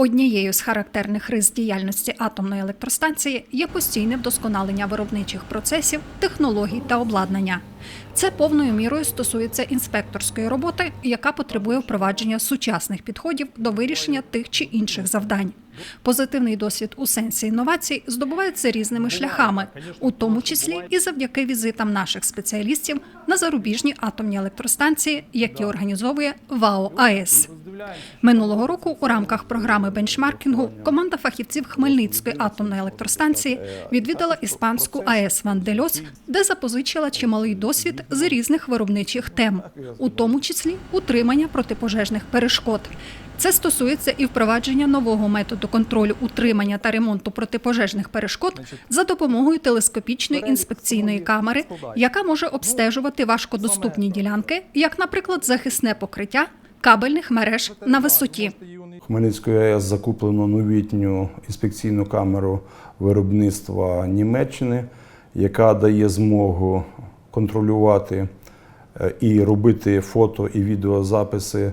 Однією з характерних рис діяльності атомної електростанції є постійне вдосконалення виробничих процесів, технологій та обладнання. Це повною мірою стосується інспекторської роботи, яка потребує впровадження сучасних підходів до вирішення тих чи інших завдань. Позитивний досвід у сенсі інновацій здобувається різними шляхами, у тому числі і завдяки візитам наших спеціалістів на зарубіжні атомні електростанції, які організовує ВАО АЕС. Минулого року у рамках програми бенчмаркінгу команда фахівців Хмельницької атомної електростанції відвідала іспанську АЕС Вандельос, де запозичила чималий досвід з різних виробничих тем, у тому числі утримання протипожежних перешкод. Це стосується і впровадження нового методу контролю утримання та ремонту протипожежних перешкод за допомогою телескопічної інспекційної камери, яка може обстежувати важкодоступні ділянки, як, наприклад, захисне покриття кабельних мереж на висоті. Хмельницької АЕС закуплено новітню інспекційну камеру виробництва Німеччини, яка дає змогу контролювати е, і робити фото і відеозаписи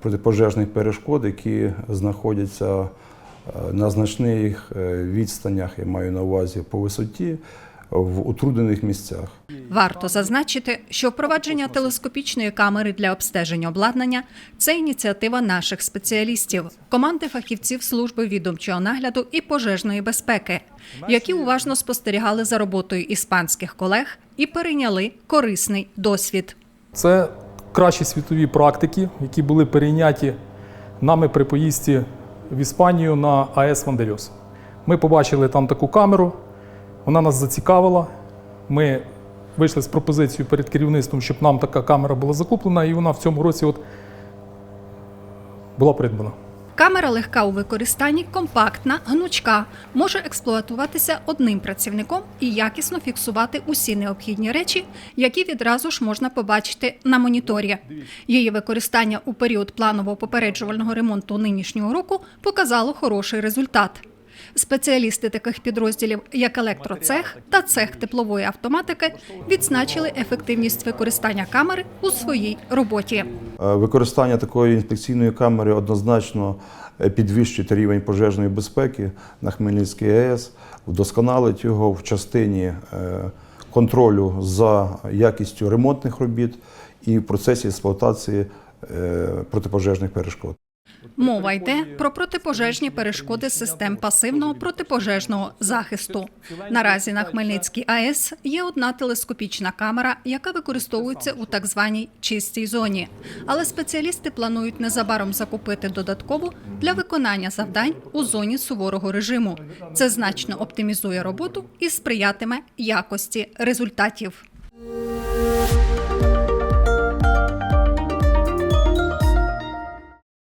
протипожежних перешкод, які знаходяться е, на значних е, відстанях, я маю на увазі по висоті, в утруднених місцях. Варто зазначити, що впровадження телескопічної камери для обстеження обладнання це ініціатива наших спеціалістів, команди фахівців служби відомчого нагляду і пожежної безпеки, які уважно спостерігали за роботою іспанських колег і перейняли корисний досвід. Це кращі світові практики, які були перейняті нами при поїздці в Іспанію на АЕС Вандельос. Ми побачили там таку камеру, вона нас зацікавила. Ми вийшли з пропозицією перед керівництвом, щоб нам така камера була закуплена, і вона в цьому році от була придбана. Камера легка у використанні, компактна, гнучка, може експлуатуватися одним працівником і якісно фіксувати усі необхідні речі, які відразу ж можна побачити на моніторі. Її використання у період планового попереджувального ремонту нинішнього року показало хороший результат. Спеціалісти таких підрозділів, як електроцех та цех теплової автоматики, відзначили ефективність використання камери у своїй роботі. Е, Використання такої інспекційної камери однозначно е, підвищить рівень пожежної безпеки на Хмельницькій АЕС, вдосконалить його в частині е, контролю за якістю ремонтних робіт і в процесі експлуатації протипожежних перешкод. Мова йде про протипожежні перешкоди систем пасивного протипожежного захисту. Наразі на Хмельницькій АЕС є одна телескопічна камера, яка використовується у так званій чистій зоні. Але спеціалісти планують незабаром закупити додаткову для виконання завдань у зоні суворого режиму. Це значно оптимізує роботу і сприятиме якості результатів.